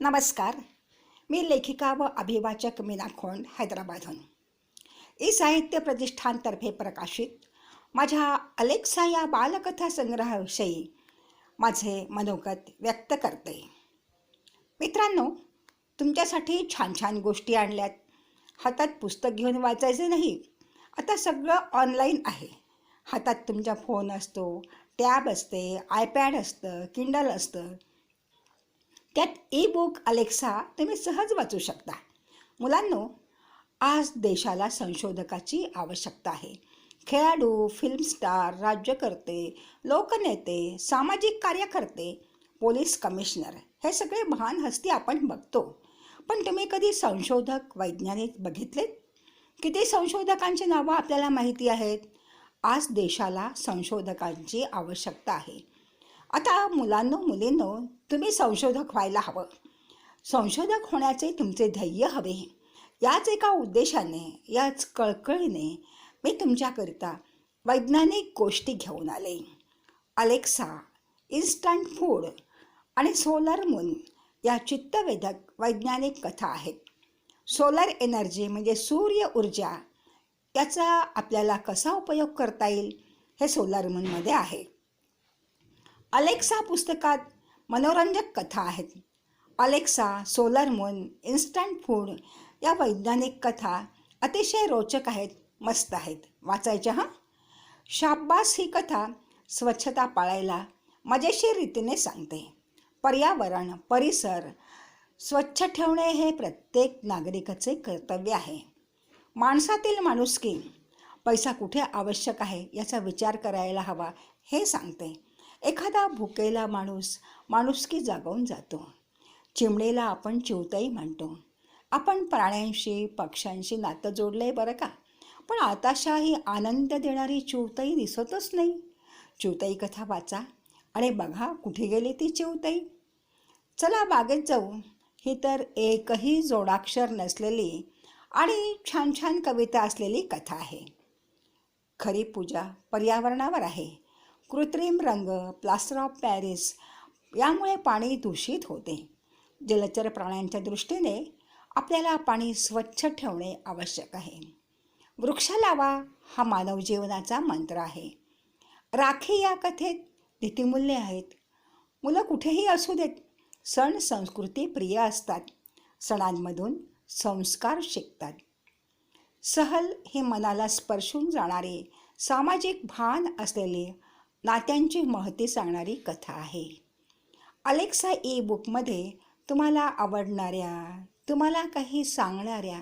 नमस्कार. मी लेखिका व अभिवाचक मीना खोंड हैदराबादहून. ई साहित्य प्रतिष्ठानतर्फे प्रकाशित माझ्या अलेक्सा या बालकथा संग्रहाविषयी माझे मनोगत व्यक्त करते. मित्रांनो तुमच्यासाठी छान छान गोष्टी आणल्यात. हातात पुस्तक घेऊन वाचायचे नाही. आता सगळं ऑनलाईन आहे. हातात तुमचा फोन असतो टॅब असते आयपॅड असतं किंडल असतं. त्यात ई बुक अलेक्सा तुम्ही सहज वाचू शकता. मुलांनो आज देशाला संशोधकाची आवश्यकता आहे. खेळाडू फिल्म स्टार राज्यकर्ते लोकनेते सामाजिक कार्यकर्ते पोलीस कमिशनर हे सगळे महान हस्ती आपण बघतो. पण तुम्ही कधी संशोधक वैज्ञानिक बघितलेत? किती संशोधकांची नावं आपल्याला माहिती आहेत? आज देशाला संशोधकांची आवश्यकता आहे. आता मुलांनो मुलींनो तुम्ही संशोधक व्हायला हवं. संशोधक होण्याचे तुमचे ध्येय हवे याच एका उद्देशाने याच कळकळीने मी तुमच्याकरिता वैज्ञानिक गोष्टी घेऊन आले. अलेक्सा इन्स्टंट फूड आणि सोलर मून या चित्तवेधक वैज्ञानिक कथा आहेत. सोलर एनर्जी म्हणजे सूर्य ऊर्जा याचा आपल्याला कसा उपयोग करता येईल हे सोलर मूनमध्ये आहे. अलेक्सा पुस्तकात मनोरंजक कथा आहेत. Alexa solar moon instant food या वैज्ञानिक कथा अतिशय रोचक आहेत मस्त आहेत. वाचायच्या हां? शाब्बास ही कथा स्वच्छता पाळायला मजेशीर रीतीने सांगते. पर्यावरण परिसर स्वच्छ ठेवणे हे प्रत्येक नागरिकाचे कर्तव्य आहे. माणसातील माणुसकी पैसा कुठे आवश्यक आहे याचा विचार करायला हवा हे सांगते. एखादा भुकेला माणूस माणुसकी जागवून जातो. चिमणीला आपण चिवताई म्हणतो. आपण प्राण्यांशी पक्ष्यांशी नातं जोडलं आहे बरं का? पण आताशाही आनंद देणारी चिवताई दिसतच नाही. चिवताई कथा वाचा आणि बघा कुठे गेली ती चिवताई. चला बागेत जाऊ. ही तर एकही जोडाक्षर नसलेली आणि छान छान कविता असलेली कथा आहे. खरी पूजा पर्यावरणावर आहे. कृत्रिम रंग प्लास्टर ऑफ पॅरिस यामुळे पाणी दूषित होते. जलचर प्राण्यांच्या दृष्टीने आपल्याला पाणी स्वच्छ ठेवणे आवश्यक आहे. वृक्ष लावा हा मानव जीवनाचा मंत्र आहे. राखी या कथेत नीतिमूल्य आहेत. मुलं कुठेही असू देत सण संस्कृती प्रिय असतात. सणांमधून संस्कार शिकतात. सहल हे मनाला स्पर्शून जाणारे सामाजिक भान असलेले नात्यांची महती सांगणारी कथा आहे. अलेक्सा ई बुकमध्ये तुम्हाला आवडणाऱ्या तुम्हाला काही सांगणाऱ्या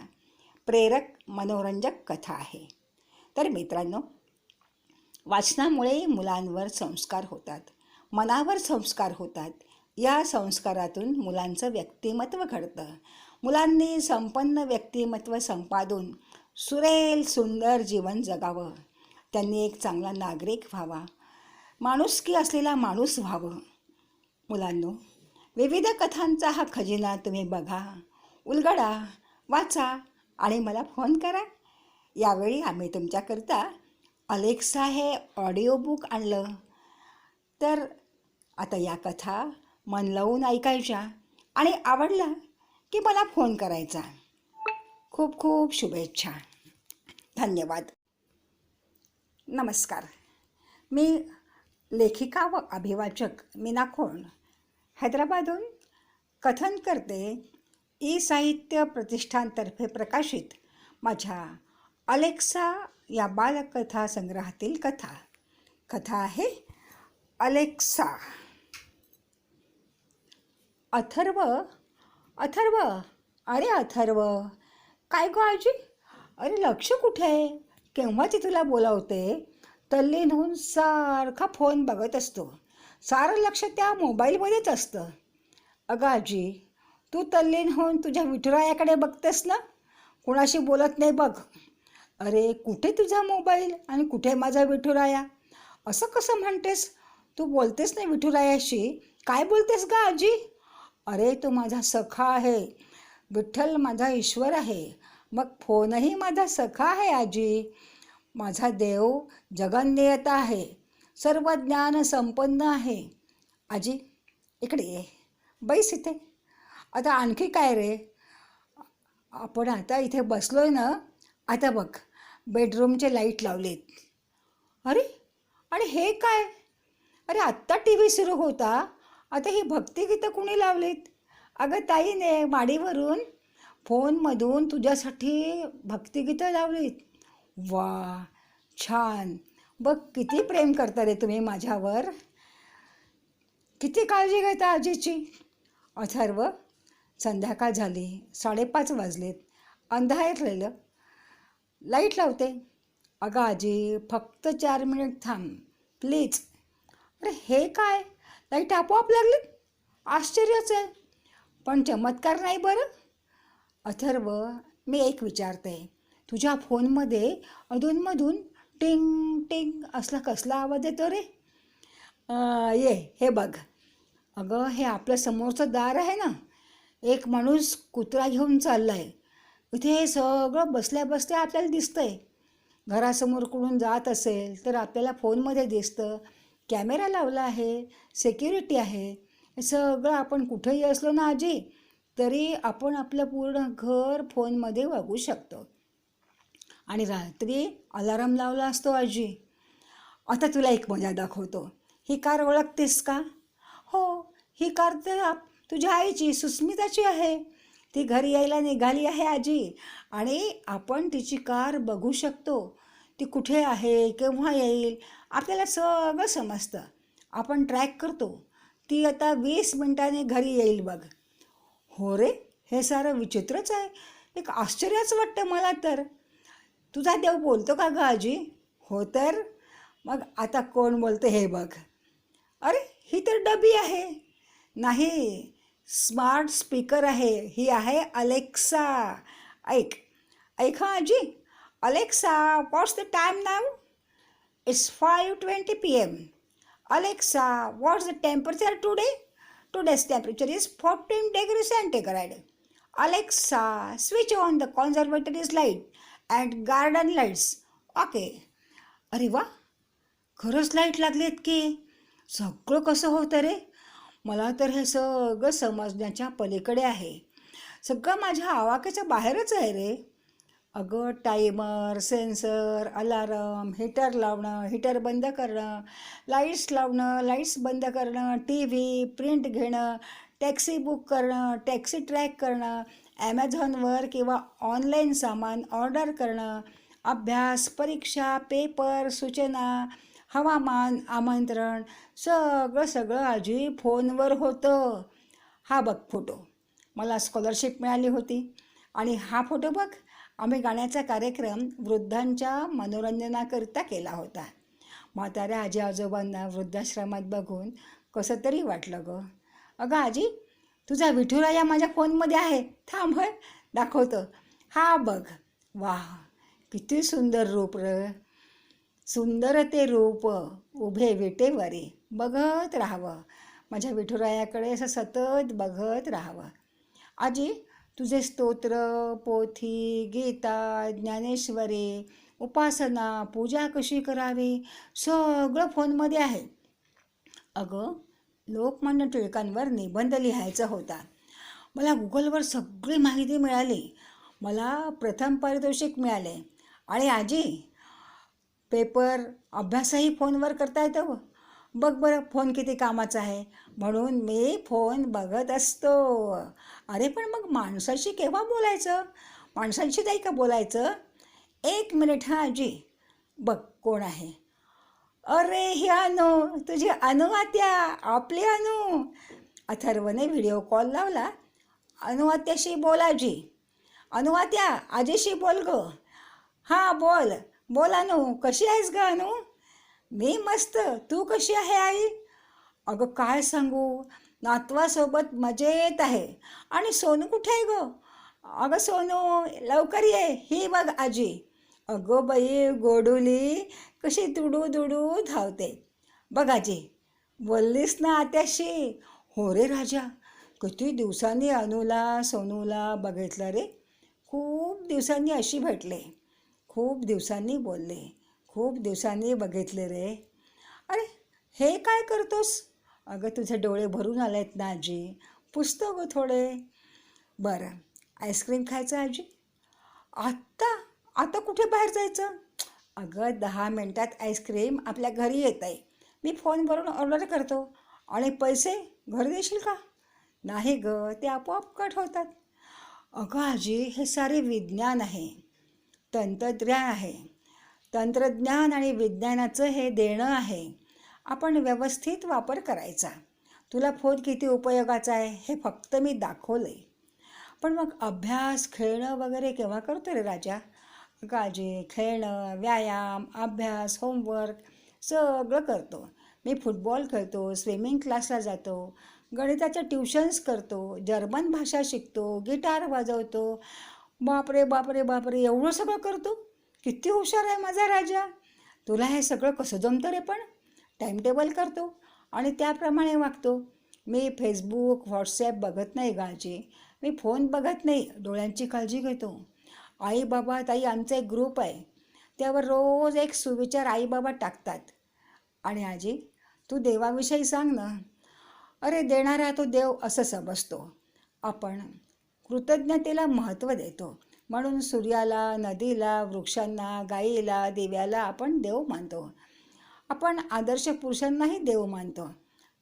प्रेरक मनोरंजक कथा आहे. तर मित्रांनो वाचनामुळे मुलांवर संस्कार होतात. मनावर संस्कार होतात. या संस्कारातून मुलांचं व्यक्तिमत्व घडतं. मुलांनी संपन्न व्यक्तिमत्व संपादून सुरेल सुंदर जीवन जगावं. त्यांनी एक चांगला नागरिक व्हावा. माणुसकी असलेला माणूस व्हावं. मुलांनो विविध कथांचा हा खजिना तुम्ही बघा. उलगडा वाचा आणि मला फोन करा. यावेळी आम्ही तुमच्याकरता अलेक्सा हे ऑडिओ बुक आणलं. तर आता या कथा मन लावून ऐकायच्या आणि आवडला की मला फोन करायचा. खूप खूप शुभेच्छा. धन्यवाद. नमस्कार. मी लेखिका व अभिवाचक मीना खोण हैदराबादहून कथन करते ई साहित्य प्रतिष्ठानतर्फे प्रकाशित माझ्या अलेक्सा या बालकथा संग्रहातील कथा. कथा आहे अलेक्सा. अथर्व अथर्व अरे अथर्व काय गो आजी? अरे लक्ष कुठे आहे? केव्हाची तुला बोलावते? तल्लीन होऊन सारखा फोन बघत असतो. सारं लक्ष त्या मोबाईलमध्येच असतं. अगं आजी तू तल्लीन होऊन तुझ्या विठुरायाकडे बघतेस ना? कुणाशी बोलत नाही बघ. अरे कुठे तुझा मोबाईल आणि कुठे माझा विठुराया? असं कसं म्हणतेस? तू बोलतेस नाही विठुरायाशी? काय बोलतेस का आजी? अरे तो माझा सखा आहे. विठ्ठल माझा ईश्वर आहे. मग फोनही माझा सखा आहे आजी. माझा देव जगन्नियता आहे. सर्व ज्ञान संपन्न आहे. आजी इकडे ये. बैस इथे. आता आणखी काय रे? आपण आता इथे बसलो आहे ना? आता बघ बेडरूमचे लाइट लावलेत. अरे आणि हे काय? अरे आत्ता टी व्ही सुरू होता. आता ही भक्तिगीतं कुणी लावलीत? अगं ताईने माडीवरून फोनमधून तुझ्यासाठी भक्तिगीतं लावलीत. वा छान. बघ किती प्रेम करता रे तुम्ही माझ्यावर. किती काळजी घेता आजीची. अथर्व संध्याकाळ झाली साडेपाच वाजलेत. अंधारलेलं लाइट लावते. अगं आजी फक्त चार मिनिट थांब. प्लीज. अरे हे काय? लाइट आपोआप लागलीत आश्चर्यच आहे. पण चमत्कार नाही बरं? अथर्व मी एक विचारते. तुझ्या फोनमध्ये अधूनमधून टिंग टिंग असला कसला आवाज येतो रे? ये हे बघ. अगं हे आपलं समोरचं दार आहे ना? एक माणूस कुत्रा घेऊन चालला आहे इथे हे सगळं बसल्या बसल्या आपल्याला दिसतंय. घरासमोर कुठून जात असेल तर आपल्याला फोनमध्ये दिसतं. कॅमेरा लावला आहे सेक्युरिटी आहे. हे सगळं आपण कुठेही असलो ना आजी तरी आपण आपलं पूर्ण घर फोनमध्ये वागू शकतो. आणि रात्री अलाराम लावला असतो आजी. आता तुला एक मजा दाखवतो. ही कार ओळखतेस का? हो ही कार तर तुझ्या आईची सुस्मिताची आहे. ती घरी यायला निघाली आहे आजी आणि आपण तिची कार बघू शकतो. ती कुठे आहे केव्हा येईल आपल्याला सगळं समजतं. आपण ट्रॅक करतो. ती आता वीस मिनटाने घरी येईल बघ. हो रे हे सारं विचित्रच आहे. एक आश्चर्यच वाटतं मला तर. तुझा देव बोलतो का ग आजी? हो तर. मग आता कोण बोलतं हे बघ. अरे ही तर डबी आहे. नाही स्मार्ट स्पीकर आहे. ही आहे अलेक्सा. ऐक ऐक हां आजी. Alexa what's the time now it's five twenty P M Alexa what's the temperature today today's temperature is fourteen degree centigrade Alexa switch on the conservatories light and garden lights okay अरे वा. खरंच light लागलेत की सगळं कसं होतं रे? मला तर हे सगळं समजण्याच्या पलीकडे आहे. सगळं माझ्या आवाक्याच्या बाहेरच आहे रे. अगं टायमर सेन्सर अलारम हीटर लावणं हीटर बंद करणं लाईट्स लावणं लाईट्स बंद करणं टी व्ही प्रिंट घेणं टॅक्सी बुक करणं टॅक्सी ट्रॅक करणं ॲमेझॉनवर किंवा ऑनलाईन सामान ऑर्डर करणं अभ्यास परीक्षा पेपर सूचना हवामान आमंत्रण सगळं सगळं आजी फोनवर होतं. हा बघ फोटो मला स्कॉलरशिप मिळाली होती. आणि हा फोटो बघ आम्ही गाण्याचा कार्यक्रम वृद्धांच्या मनोरंजनाकरिता केला होता. म्हाताऱ्या आजी आजोबांना वृद्धाश्रमात बघून कसं तरी वाटलं गं. अगं आजी तुझा विठुराया माझ्या फोनमध्ये आहे. थांब दाखवतं. हा बघ. वा किती सुंदर रूप र. सुंदर ते रूप. उभे विटेवरी बघत राहावं. माझ्या विठुरायाकडे असं सतत बघत राहावं. आजी तुझे स्तोत्र पोथी गीता ज्ञानेश्वरी उपासना पूजा कशी करावी? सगळं फोनमध्ये आहे. अगं लोकमान्य टिळकांवर निबंध लिहायचा होता. मला गुगलवर सगळी माहिती मिळाली. मला प्रथम पारितोषिक मिळाले. आणि आजी पेपर अभ्यासही फोनवर करता येतं. बघ बरं फोन किती कामाचा आहे? म्हणून मी फोन बघत असतो. अरे पण मग माणसाशी केव्हा बोलायचं? माणसांशी नाही का बोलायचं? एक मिनिट हा आजी. बघ कोण आहे. अरे ही अनु तुझी अनु आत्या आपली अनु. अथर्वने व्हिडिओ कॉल लावला. अनुवात्याशी बोल आजी. अनुवात्या आजीशी बोल ग. हां बोल. बोल अनु कशी आहेस ग अनु? मी मस्त. तू कशी आहे आई? अगं काय सांगू? नातवासोबत मजेत आहे. आणि सोनू कुठे आहे ग? अगं सोनू लवकर ये. ही बघ आजी. अगं बाई गोडुली कशी दुडू दुडू धावते. बघाजी बोललीस ना आत्याशी. हो रे राजा किती दिवसांनी अनुला सोनूला बघितलं रे. खूप दिवसांनी अशी भेटले. खूप दिवसांनी बोलले. खूप दिवसांनी बघितले रे. अरे हे काय करतोस? अगं तुझे डोळे भरून आले आहेत ना आजी. पुसतो गं थोडे. बरं आईस्क्रीम खायचं आजी? आत्ता? आता कुठे बाहेर जायचं? अगं दहा मिनटात आईस्क्रीम आपल्या घरी येत आहे मी फोनवरून ऑर्डर करतो. आणि पैसे घरी देशील का? नाही गं ते आपोआप कट होतात. अगं आजी हे सारे विज्ञान आहे. तंत्रज्ञान आहे. तंत्रज्ञान आणि विज्ञानाचं हे देणं आहे. आपण व्यवस्थित वापर करायचा. तुला फोन किती उपयोगाचा आहे हे फक्त मी दाखवलं आहे पण मग अभ्यास खेळणं वगैरे केव्हा करतो रे राजा? काळजी खेळणं व्यायाम अभ्यास होमवर्क सगळं करतो. मी फुटबॉल खेळतो स्विमिंग क्लासला जातो गणिताच्या ट्युशन्स करतो जर्मन भाषा शिकतो गिटार वाजवतो. बापरे बापरे बापरे एवढं सगळं करतो? किती हुशार आहे माझा राजा. तुला हे सगळं कसं जमतं रे पण? टाईमटेबल करतो आणि त्याप्रमाणे वागतो. मी फेसबुक व्हॉट्सॲप बघत नाही काळजी. मी फोन बघत नाही. डोळ्यांची काळजी घेतो. आई बाबा ताई आमचा एक ग्रुप आहे. त्यावर रोज एक सुविचार आई बाबा टाकतात. आणि आजी तू देवाविषयी सांग ना. अरे देणारा तो देव असं समजतो. आपण कृतज्ञतेला महत्त्व देतो. म्हणून सूर्याला नदीला वृक्षांना गाईला दिव्याला आपण देव मानतो. आपण आदर्श पुरुषांनाही देव मानतो.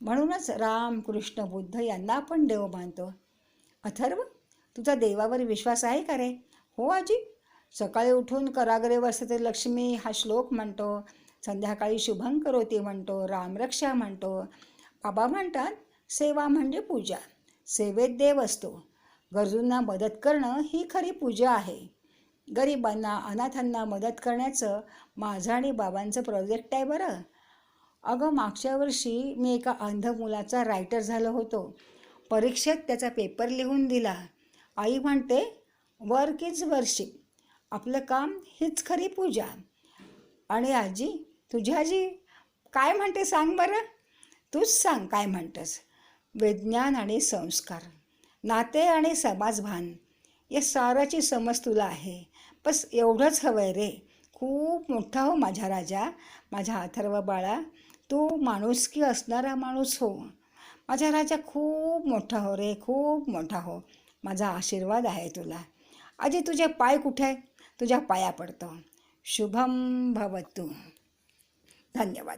म्हणूनच राम कृष्ण बुद्ध यांना आपण देव मानतो. अथर्व तुझा देवावर विश्वास आहे का रे? हो आजी? सकाळी उठून करागरे वसते लक्ष्मी हा श्लोक म्हणतो. संध्याकाळी शुभं करोती म्हणतो रामरक्षा म्हणतो. बाबा म्हणतात सेवा म्हणजे पूजा सेवेत देव असतो गरजूंना मदत करणं ही खरी पूजा आहे. गरिबांना अनाथांना मदत करण्याचं माझं आणि बाबांचं प्रोजेक्ट आहे बरं. अगं मागच्या वर्षी मी एका अंध मुलाचा रायटर झालो होतो. परीक्षेत त्याचा पेपर लिहून दिला. आई म्हणते वर्क इज वर्शिप आपलं काम हीच खरी पूजा. आणि आजी तुझी आजी काय म्हणते सांग बरं? तूच सांग काय म्हणतंस? विज्ञान आणि संस्कार नाते आणि समाजभान या साराची समज तुला आहे. बस एवढंच हवं आहे रे. खूप मोठा हो माझ्या राजा माझ्या अथर्व बाळा. तू माणुसकी असणारा माणूस हो. माझ्या राजा खूप मोठा हो रे खूप मोठा हो. माझा आशीर्वाद आहे तुला. अजय तुझे पाय कुठे आहे? तुझ्या पाया पडतो. शुभम भवतु. धन्यवाद.